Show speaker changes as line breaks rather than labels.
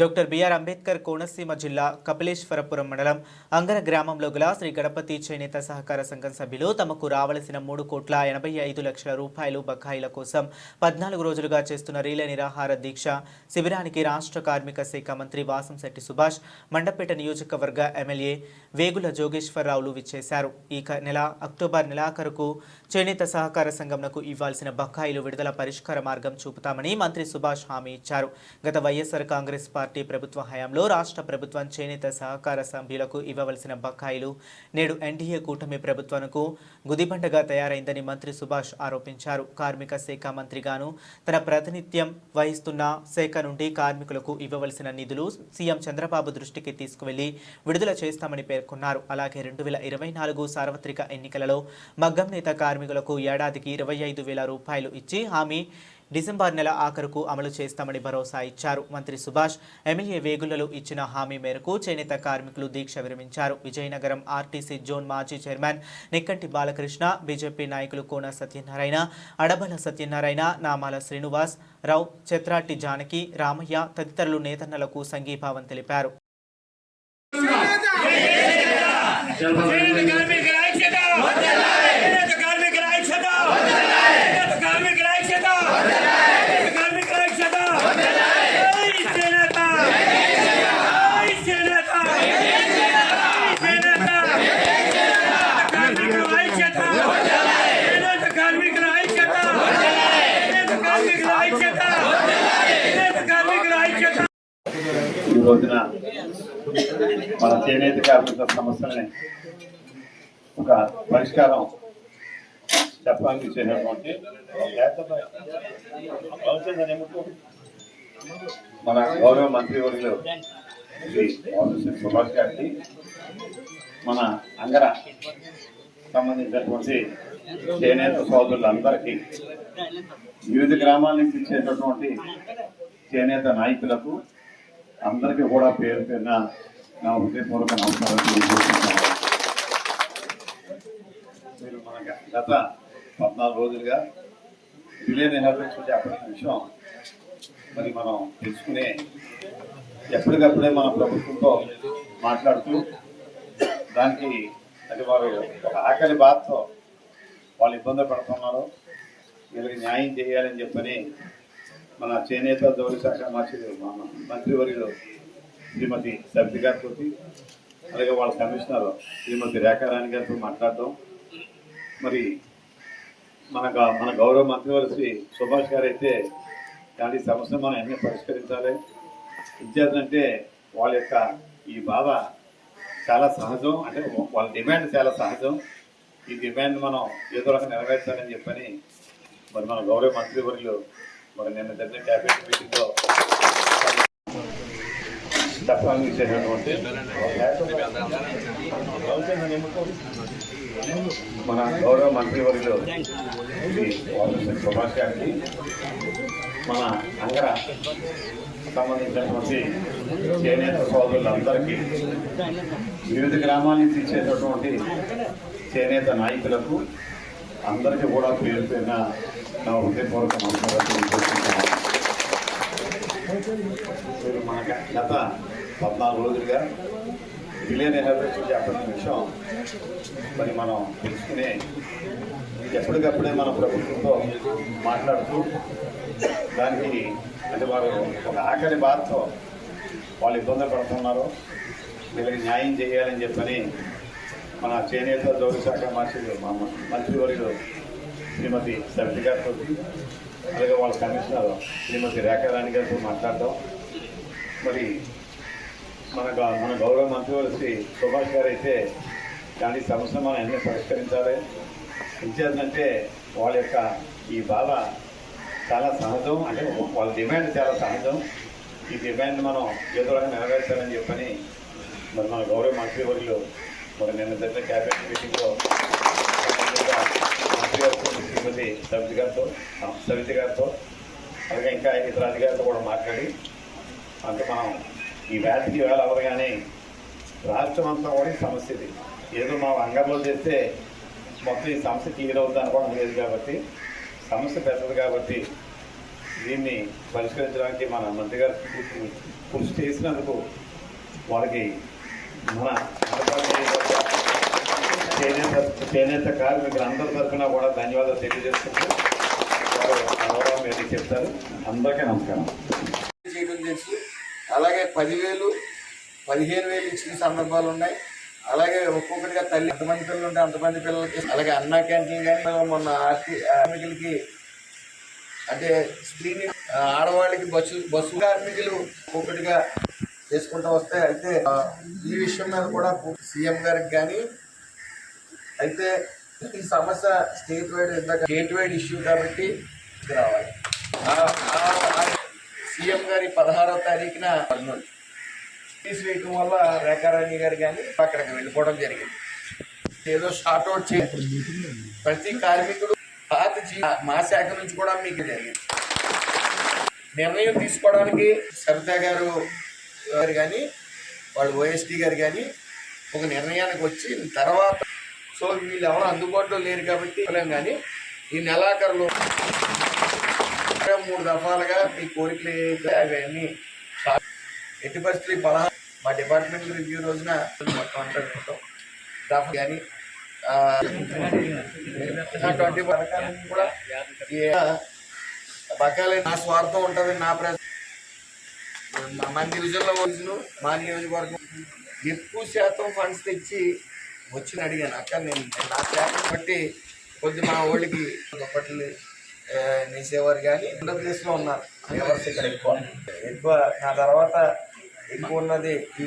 Doctor BR Ambedkar Konaseema జిల్లా కపిలేశ్వరపురం మండలం అంగర గ్రామంలో గల శ్రీ గణపతి చేనేత సహకార సంఘం సభ్యులు తమకు రావలసిన మూడు కోట్ల ఎనభై ఐదు లక్షల రూపాయలు బకాయిల కోసం పద్నాలుగు రోజులుగా చేస్తున్న రీల నిరాహార దీక్ష శిబిరానికి రాష్ట్ర కార్మిక శాఖ మంత్రి వాసంశెట్టి సుభాష్ మండపేట నియోజకవర్గ ఎమ్మెల్యే వేగుల జోగేశ్వరరావులు విచ్చేశారు. ఈ నెల అక్టోబర్ నెలాఖరుకు చేనేత సహకార సంఘంకు ఇవ్వాల్సిన బకాయిలు విడుదల పరిష్కార మార్గం చూపుతామని మంత్రి సుభాష్ హామీ ఇచ్చారు. గత వైఎస్ఆర్ కాంగ్రెస్ పార్టీ పార్టీ ప్రభుత్వ హయాంలో రాష్ట్ర ప్రభుత్వం చేనేత సహకార సభ్యులకు ఇవ్వవలసిన బకాయిలు నేడు ఎన్డీఏ కూటమి ప్రభుత్వానికి గుదిబండగా తయారైందని మంత్రి సుభాష్ ఆరోపించారు. కార్మిక శాఖ మంత్రిగాను తన ప్రాతినిధ్యం వహిస్తున్న శాఖ నుండి కార్మికులకు ఇవ్వవలసిన నిధులు సీఎం చంద్రబాబు దృష్టికి తీసుకువెళ్ళి విడుదల చేస్తామని పేర్కొన్నారు. అలాగే రెండు వేల ఇరవై నాలుగు సార్వత్రిక ఎన్నికలలో మగ్గం నేత కార్మికులకు ఏడాదికి ఇరవై ఐదు వేల రూపాయలు ఇచ్చి హామీ డిసెంబర్ నెల ఆఖరుకు అమలు చేస్తామని భరోసా ఇచ్చారు. మంత్రి సుభాష్ ఎమ్మెల్యే వేగులలో ఇచ్చిన హామీ మేరకు చేనేత కార్మికులు దీక్ష విరమించారు. విజయనగరం ఆర్టీసీ జోన్ మాజీ చైర్మన్ నిక్కంటి బాలకృష్ణ బీజేపీ నాయకులు కోన సత్యనారాయణ అడబల సత్యనారాయణ నామాల శ్రీనివాస్ రావు చెత్రాటి జానకి రామయ్య తదితరులు నేతన్నలకు సంఘీభావం తెలిపారు.
చేనేత కార్మికుల ఐక్యత చేనేత కార్మికుల ఐక్యత చేనేత కార్మికుల ఐక్యత చేనేత కార్మికుల ఐక్యత జై చేనేత జై చేనేత జై చేనేత కార్మికుల ఐక్యత చేనేత కార్మికుల ఐక్యత చేనేత కార్మికుల ఐక్యత చేనేత కార్మికుల ఐక్యత
ఈ రోజున మన చేనేత కార్మిక సమస్యలని ఒక పరిష్కారం చెప్పడానికి చేసినటువంటి మన గౌరవ మంత్రి వర్గులు శ్రీ సుభాష్ గారికి మన అంగర సంబంధించినటువంటి చేనేత సోదరులందరికీ వివిధ గ్రామాల నుంచి ఇచ్చేటటువంటి చేనేత నాయకులకు అందరికీ కూడా పేరు పేరున నా హృదయపూర్వక నమస్కారాలు తెలియజేస్తున్నాను. మీరు మన గత పద్నాలుగు రోజులుగా డిలే నిర్వహించి అప్పటి విషయం మరి మనం తెలుసుకునే ఎప్పటికప్పుడే మన ప్రభుత్వంతో మాట్లాడుతూ దానికి అది వారు ఒక ఆకలి బాధతో వాళ్ళు ఇబ్బంది పడుతున్నారు. వీళ్ళకి న్యాయం చేయాలని చెప్పని మన చేనేత జౌళి శాఖ మంత్రి మంత్రివర్యులు శ్రీమతి సబ్ది గారితో అలాగే వాళ్ళ కమిషనర్ శ్రీమతి రేఖారాణి గారితో మాట్లాడడం. మరి మన గ- మన గౌరవ మంత్రివర్గ శ్రీ సుభాష్ గారు అయితే దాని సమస్య మనం ఎన్ని పరిష్కరించాలి. విద్యార్థులంటే వాళ్ళ యొక్క ఈ బాధ చాలా సహజం. అంటే వాళ్ళ డిమాండ్ చాలా సహజం. ఈ డిమాండ్ మనం ఏదో రకంగా నెరవేర్చాలని చెప్పని మరి మన గౌరవ మంత్రివర్యులు మరి నిన్న జరిగిన క్యాబినెట్ మీటింగ్లో చెప్పడానికి చేసినటువంటి మన గౌరవ మంత్రివర్యులు శ్రీ వాసవి సుభాష్ గారికి మన అంగర సంబంధించినటువంటి చేనేత సోదరులందరికీ వివిధ గ్రామాల నుంచి ఇచ్చేటటువంటి చేనేత నాయకులకు అందరికీ కూడా పేరు పేరున నా హృదయపూర్వక నమస్కారాలు మీరు మన గత పద్నాలుగు రోజులుగా డిలే నిర్వహించి చెప్పిన విషయం. మరి మనం తెలుసుకునే ఎప్పటికప్పుడే మన ప్రభుత్వంతో మాట్లాడుతూ దానికి అంటే వారు ఒక ఆకలి బాధతో వాళ్ళు ఇబ్బంది పడుతున్నారు. వీళ్ళకి న్యాయం చేయాలని చెప్పని మన చేనేత జౌళి శాఖ మంత్రి మన మంత్రివర్యులు శ్రీమతి సబ్ది గారితో అలాగే వాళ్ళ కమిషనర్ శ్రీమతి రేఖారాణి గారితో మాట్లాడడం మరి మన గ- మన గౌరవ మంత్రివర్గ శ్రీ సుభాష్ గారు అయితే దాని సమస్యను మనం ఎన్ని పరిష్కరించాలి. ఇచ్చేదంటే వాళ్ళ యొక్క ఈ బాధ చాలా సహజం అంటే వాళ్ళ డిమాండ్ చాలా సహజం. ఈ డిమాండ్ మనం ఏదో రకంగా నెరవేర్చాలని చెప్పని మరి మన గౌరవ మంత్రివర్యులు మరి నిన్న జరిగిన క్యాబినెట్ మీటింగ్లో శ్రీమతి సవితి గారితో సవితి గారితో అలాగే ఇంకా ఇతర అధికారులతో కూడా మాట్లాడి అంటే మనం ఈ వ్యాధికి వేళ అవ్వగానే రాష్ట్రం అంతా కూడా ఈ సమస్య ఇది. ఏదో మా అంగంలో చేస్తే మొత్తం ఈ సమస్య క్లియర్ అవుతుంది అనుకోవడం లేదు కాబట్టి సమస్య పెద్దది కాబట్టి దీన్ని పరిష్కరించడానికి మన మంత్రి గారు కృషి- చేసినందుకు వారికి మన చేనేత చేనేత కార్మికులు అందరి తరఫున కూడా ధన్యవాదాలు తెలియజేస్తున్నారు వారు మీరు చెప్తారు. అందరికీ నమస్కారం.
చేయడం తెలుసు. అలాగే పదివేలు పదిహేను వేలు ఇచ్చిన సందర్భాలు ఉన్నాయి. అలాగే ఒక్కొక్కటిగా తల్లి ఎంతమంది పిల్లలు ఉంటే అంతమంది పిల్లలకి అలాగే అన్నా క్యాంటీన్ కానీ మొన్న ఆర్టీ కార్మికులకి అంటే స్త్రీని ఆడవాళ్ళకి బస్సు బస్సు కార్మికులు ఒక్కొక్కటిగా చేసుకుంటూ వస్తే అయితే ఈ విషయం మీద కూడా సీఎం గారికి కానీ అయితే ఈ సమస్య స్టేట్ వైడ్ ఇందాక స్టేట్ వైడ్ ఇష్యూ కాబట్టి రావాలి సీఎం గారి పదహారో తారీఖున కర్నూలు తీసివేయటం వల్ల రేఖారాణి గారు కానీ అక్కడికి వెళ్ళిపోవడం జరిగింది. ఏదో షార్ట్ అవుట్ చే ప్రతి కార్మికుడు పాత మా శాఖ నుంచి కూడా మీకు జరిగింది. నిర్ణయం తీసుకోవడానికి సరితా గారు గారు కానీ వాళ్ళు ఓఎస్టీ గారు కానీ ఒక నిర్ణయానికి వచ్చి తర్వాత సో వీళ్ళు ఎవరు అందుబాటులో లేరు కాబట్టి కానీ ఈ నెలాఖరులో మూడు దఫాలుగా మీ కోరికలు అవన్నీ ఎట్టి పరిస్థితులు పదహారు మా డిపార్ట్మెంట్ రివ్యూ రోజున మొత్తం అంతా ఉంటాం కానీ ట్వంటీ పథకాలన్నీ కూడా ఈ బకాలే నా స్వార్థం ఉంటుంది నా ప్ర మా- మన డివిజన్లో వచ్చిన మా నియోజకవర్గం ఎక్కువ శాతం ఫండ్స్ తెచ్చి వచ్చిన అడిగాను అక్క నేను నా శాతం బట్టి కొద్ది మా ఓళ్ళకి దుప్పట్లు నేసేవారు కానీ ఆంధ్రప్రదేశ్లో ఉన్నారు. లేబర్స్ ఇక్కడ ఎక్కువ. ఎక్కువ నా తర్వాత ఎక్కువ ఉన్నది